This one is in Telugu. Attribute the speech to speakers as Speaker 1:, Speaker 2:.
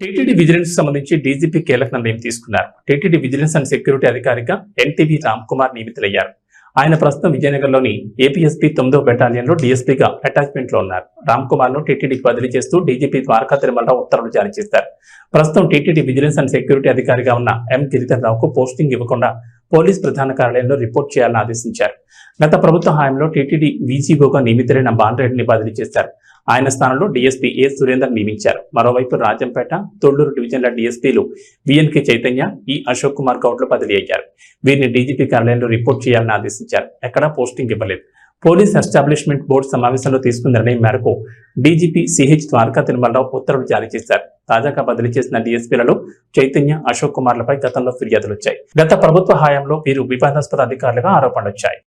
Speaker 1: టీటీడీ విజిలెన్స్ సంబంధించి డీజీపీ కీలక నిర్ణయం తీసుకున్నారు. టీటీడీ విజిలెన్స్ అండ్ సెక్యూరిటీ అధికారిగా ఎన్టీవీ రామ్ కుమార్ నియమితులయ్యారు. ఆయన ప్రస్తుతం విజయనగరంలోని ఏపీఎస్పీ తొమ్మిదో బెటాలియన్లో డీఎస్పీగా అటాచ్మెంట్లో ఉన్నారు. రామ్ కుమార్ను టీటీడీకి బదిలీ చేస్తూ డీజీపీ ద్వారకా తిరుమలరావు ఉత్తర్వులు జారీ చేశారు ప్రస్తుతం టీటీడీ విజిలెన్స్ అండ్ సెక్యూరిటీ అధికారిగా ఉన్న ఎం గిరిధర్ రావుకు పోస్టింగ్ ఇవ్వకుండా పోలీస్ ప్రధాన కార్యాలయంలో రిపోర్ట్ చేయాలని ఆదేశించారు. గత ప్రభుత్వ హయాంలో టీటీడీ వీసీఓగా నియమితులైన బాలరెడ్డిని బదిలీ చేశారు. ఆయన స్థానంలో డీఎస్పీ ఏ సురేందర్ నియమించారు. మరోవైపు రాజంపేట తొళ్ళూరు డివిజన్ల డీఎస్పీలు విఎన్కే చైతన్య ఈ అశోక్ కుమార్ గౌడ్లు బదిలీ అయ్యారు. వీరిని డీజీపీ కార్యాలయంలో రిపోర్ట్ చేయాలని ఆదేశించారు. ఎక్కడా పోస్టింగ్ ఇవ్వలేదు. పోలీస్ ఎస్టాబ్లిష్మెంట్ బోర్డు సమావేశంలో తీసుకున్న నిర్ణయం మేరకు డీజీపీ సిహెచ్ ద్వారకా తిరుమలరావు ఉత్తర్వులు జారీ చేశారు. తాజాగా బదిలీ చేసిన డీఎస్పీలలో చైతన్య అశోక్ కుమార్లపై గతంలో ఫిర్యాదులు వచ్చాయి. గత ప్రభుత్వ హయాంలో వీరు వివాదాస్పద అధికారులుగా ఆరోపణలు వచ్చాయి